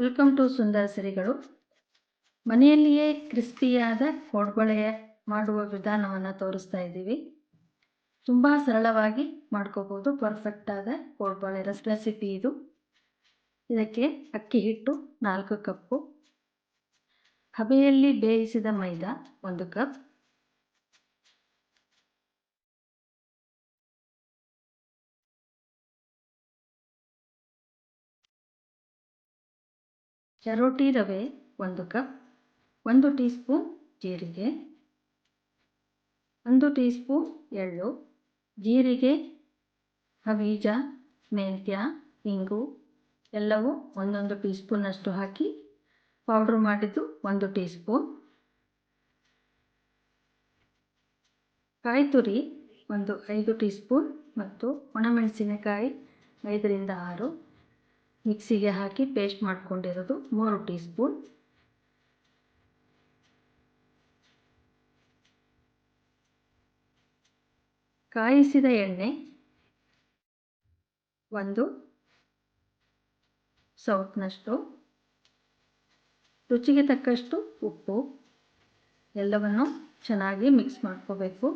Welcome to ಸುಂದರ ಸಿರಿಗಳು ಮನೆಯಲ್ಲಿಯೇ ಕ್ರಿಸ್ಪಿಯಾದ ಕೋಡ್ಬಳೆಯ ಮಾಡುವ ವಿಧಾನವನ್ನು ತೋರಿಸ್ತಾ ಇದ್ದೀವಿ. ತುಂಬ ಸರಳವಾಗಿ ಮಾಡ್ಕೋಬೋದು. ಪರ್ಫೆಕ್ಟಾದ ಕೋಡ್ಬಳೆ ರಸ್, ರೆಸಿಪಿ ಇದು. ಇದಕ್ಕೆ ಅಕ್ಕಿ ಹಿಟ್ಟು ನಾಲ್ಕು ಕಪ್ಪು. ಹಬೆಯಲ್ಲಿ ಬೇಯಿಸಿದ ಮೈದಾ ಒಂದು ಕಪ್. ಚರೋಟಿ ರವೆ ಒಂದು ಕಪ್, ಒಂದು ಟೀ ಸ್ಪೂನ್ ಜೀರಿಗೆ, ಒಂದು ಟೀ ಸ್ಪೂನ್ ಎಳ್ಳು, ಜೀರಿಗೆ, ಹಬೀಜ, ಮೆಂತ್ಯ, ಇಂಗು ಎಲ್ಲವೂ ಒಂದೊಂದು ಟೀ ಸ್ಪೂನಷ್ಟು ಹಾಕಿ ಪೌಡ್ರ್ ಮಾಡಿದ್ದು ಒಂದು ಟೀ ಸ್ಪೂನ್ ಕಾಯಿ ತುರಿ ಒಂದು ಐದು ಟೀ ಸ್ಪೂನ್ ಮತ್ತು ಒಣಮೆಣಸಿನಕಾಯಿ ಐದರಿಂದ ಆರು. ಮಿಕ್ಸಿಗೆ ಹಾಕಿ ಪೇಸ್ಟ್ ಮಾಡ್ಕೊಂಡಿರೋದು ಮೂರು ಟೀ ಸ್ಪೂನ್ ಕಾಯಿಸಿದ ಎಣ್ಣೆ ಒಂದು ಸೌಟ್ನಷ್ಟು ರುಚಿಗೆ ತಕ್ಕಷ್ಟು ಉಪ್ಪು. ಎಲ್ಲವನ್ನು ಚೆನ್ನಾಗಿ ಮಿಕ್ಸ್ ಮಾಡ್ಕೋಬೇಕು.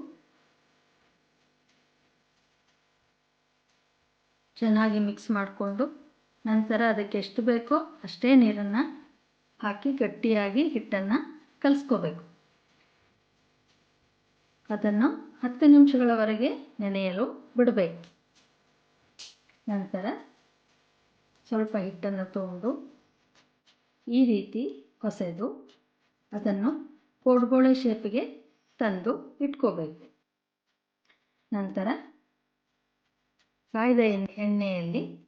ಚೆನ್ನಾಗಿ ಮಿಕ್ಸ್ ಮಾಡಿಕೊಂಡು ನಂತರ ಅದಕ್ಕೆ ಎಷ್ಟು ಬೇಕೋ ಅಷ್ಟೇ ನೀರನ್ನು ಹಾಕಿ ಗಟ್ಟಿಯಾಗಿ ಹಿಟ್ಟನ್ನು ಕಲಿಸ್ಕೋಬೇಕು. ಅದನ್ನು ಹತ್ತು ನಿಮಿಷಗಳವರೆಗೆ ನೆನೆಯಲು ಬಿಡಬೇಕು. ನಂತರ ಸ್ವಲ್ಪ ಹಿಟ್ಟನ್ನು ತೊಗೊಂಡು ಈ ರೀತಿ ಹೊಸೆದು ಅದನ್ನು ಕೋಡ್ಬೋಳೆ ಶೇಪಿಗೆ ತಂದು ಇಟ್ಕೋಬೇಕು. ನಂತರ ಕಾಯ್ದ ಎಣ್ಣೆಯಲ್ಲಿ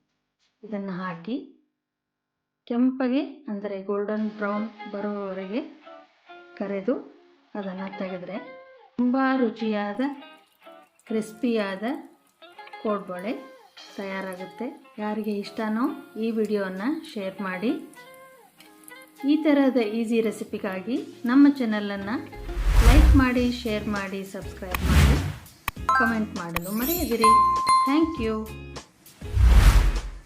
ಇದನ್ನು ಹಾಕಿ ಕೆಂಪಗೆ, ಅಂದರೆ ಗೋಲ್ಡನ್ ಬ್ರೌನ್ ಬರೋವರೆಗೆ ಕರೆದು ಅದನ್ನು ತೆಗೆದ್ರೆ ತುಂಬ ರುಚಿಯಾದ ಕ್ರಿಸ್ಪಿಯಾದ ಕೋಡ್ಬಳೆ ತಯಾರಾಗುತ್ತೆ. ಯಾರಿಗೆ ಇಷ್ಟನೋ ಈ ವಿಡಿಯೋವನ್ನು ಶೇರ್ ಮಾಡಿ. ಈ ಥರದ ಈಸಿ ರೆಸಿಪಿಗಾಗಿ ನಮ್ಮ ಚಾನಲನ್ನು ಲೈಕ್ ಮಾಡಿ ಶೇರ್ ಮಾಡಿ ಸಬ್ಸ್ಕ್ರೈಬ್ ಮಾಡಿ ಕಮೆಂಟ್ ಮಾಡಲು ಮರೆಯದಿರಿ. Thank you